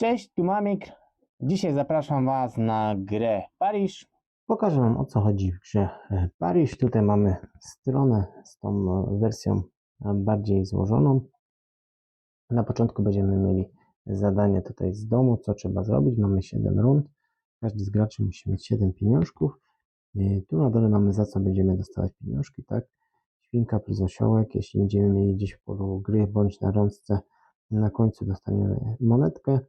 Cześć, tu Mamik. Dzisiaj zapraszam Was na grę Paryż. Pokażę Wam o co chodzi w grze e, Paryż. Tutaj mamy stronę z tą e, wersją e, bardziej złożoną. Na początku będziemy mieli zadanie tutaj z domu, co trzeba zrobić. Mamy 7 rund. Każdy z graczy musi mieć 7 pieniążków. Tu na dole mamy za co będziemy dostawać pieniążki, tak? Świnka plus osiołek. Jeśli będziemy mieli gdzieś w polu gry bądź na rączce, na końcu dostaniemy monetkę.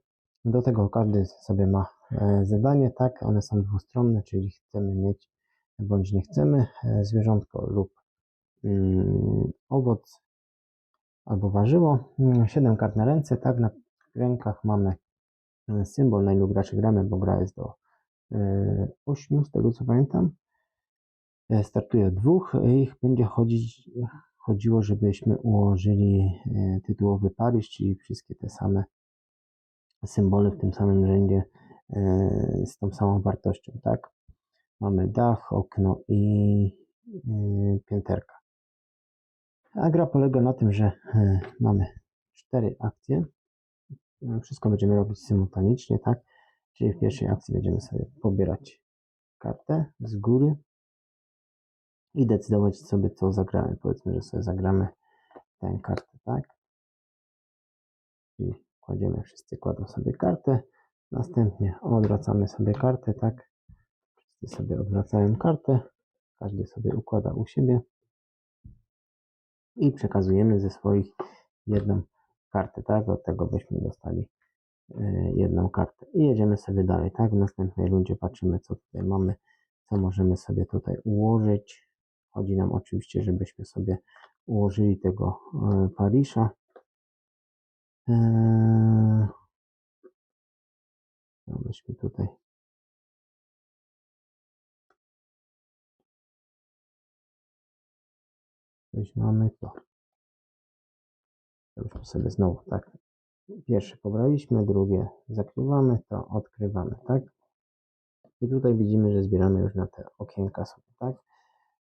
Do tego każdy sobie ma e, zadanie, tak? One są dwustronne, czyli chcemy mieć bądź nie chcemy e, zwierzątko lub mm, owoc albo warzywo. Siedem kart na ręce, tak? Na rękach mamy e, symbol, na ilu graczy gramy, bo gra jest do e, ośmiu, z tego co pamiętam. Startuje dwóch. Ich będzie chodzić, chodziło, żebyśmy ułożyli tytułowy Paryż, czyli wszystkie te same symbole w tym samym rzędzie e, z tą samą wartością, tak? Mamy dach, okno i e, pięterka. A gra polega na tym, że e, mamy cztery akcje. Wszystko będziemy robić symultanicznie, tak? Czyli w pierwszej akcji będziemy sobie pobierać kartę z góry i decydować sobie, co zagramy. Powiedzmy, że sobie zagramy tę kartę, tak? Kładziemy, wszyscy kładą sobie kartę, następnie odwracamy sobie kartę, tak? Wszyscy sobie odwracają kartę, każdy sobie układa u siebie i przekazujemy ze swoich jedną kartę, tak? Do tego byśmy dostali e, jedną kartę i jedziemy sobie dalej, tak? W następnej rundzie patrzymy, co tutaj mamy, co możemy sobie tutaj ułożyć. Chodzi nam oczywiście, żebyśmy sobie ułożyli tego e, Parisza. Eee, tutaj. Coś mamy to. Żebyśmy sobie znowu tak. Pierwsze pobraliśmy, drugie zakrywamy, to odkrywamy, tak? I tutaj widzimy, że zbieramy już na te okienka sobie, tak?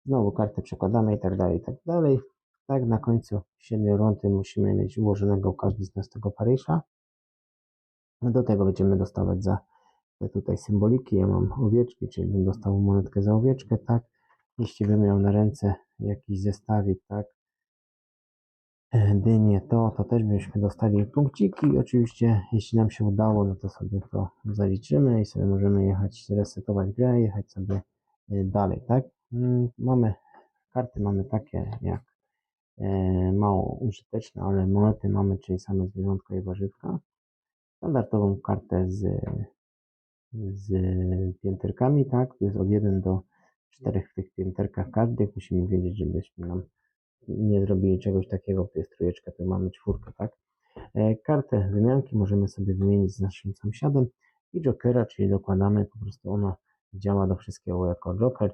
Znowu kartę przekładamy i tak dalej, i tak dalej. Tak, na końcu siedmiu rundy musimy mieć ułożonego każdy z nas tego Paryża. No Do tego będziemy dostawać za te tutaj symboliki. Ja mam owieczki, czyli bym dostał monetkę za owieczkę, tak? Jeśli bym miał na ręce jakiś zestawik, tak? Dynie, to, to też byśmy dostali punkciki. Oczywiście, jeśli nam się udało, no to sobie to zaliczymy i sobie możemy jechać, resetować grę, jechać sobie e, dalej, tak? Mm, Mamy karty, mamy takie jak mało użyteczne, ale monety mamy, czyli same zwierzątka i warzywka. Standardową kartę z, z pięterkami, tak? To jest od 1 do 4 w tych pięterkach każdych. Musimy wiedzieć, żebyśmy nam nie zrobili czegoś takiego, to jest trójeczka, to mamy czwórkę, tak? E, Kartę wymianki możemy sobie wymienić z naszym sąsiadem i jokera, czyli dokładamy, po prostu ona działa do wszystkiego jako joker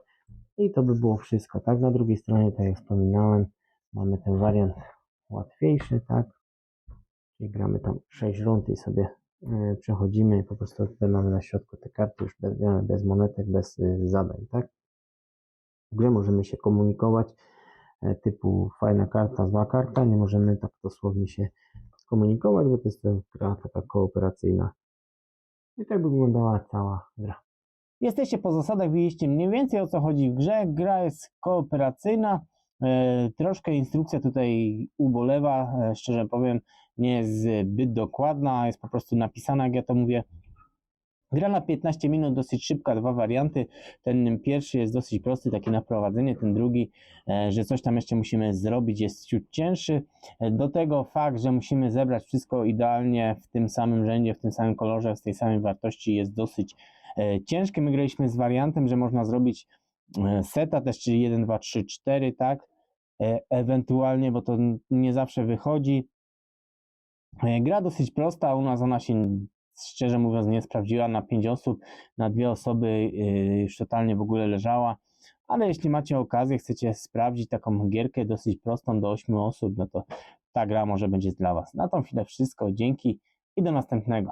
i to by było wszystko, tak? Na drugiej stronie, tak jak wspominałem, mamy ten wariant łatwiejszy, tak? Czyli gramy tam 6 rund i sobie e, przechodzimy i po prostu tutaj mamy na środku te karty już bez, e, bez monetek, bez e, zadań, tak? W grze możemy się komunikować typu fajna karta, zła karta, nie możemy tak dosłownie się komunikować, bo to jest gra taka kooperacyjna. I tak by wyglądała cała gra. Jesteście po zasadach, widzieliście mniej więcej o co chodzi w grze. Gra jest kooperacyjna. E, troszkę instrukcja tutaj ubolewa, e, szczerze powiem, nie jest zbyt dokładna, jest po prostu napisana, jak ja to mówię. Gra na 15 minut, dosyć szybka, dwa warianty. Ten pierwszy jest dosyć prosty, taki na prowadzenie, ten drugi, e, że coś tam jeszcze musimy zrobić, jest ciut cięższy. Do tego fakt, że musimy zebrać wszystko idealnie w tym samym rzędzie, w tym samym kolorze, z tej samej wartości jest dosyć ciężkie. My graliśmy z wariantem, że można zrobić seta też, czyli 1, 2, 3, 4, tak? E, Ewentualnie, bo to nie zawsze wychodzi. E, Gra dosyć prosta, u nas ona się szczerze mówiąc nie sprawdziła na 5 osób, na dwie osoby już totalnie w ogóle leżała, ale jeśli macie okazję, chcecie sprawdzić taką gierkę dosyć prostą do 8 osób, no to ta gra może będzie dla Was. Na tą chwilę wszystko, dzięki i do następnego.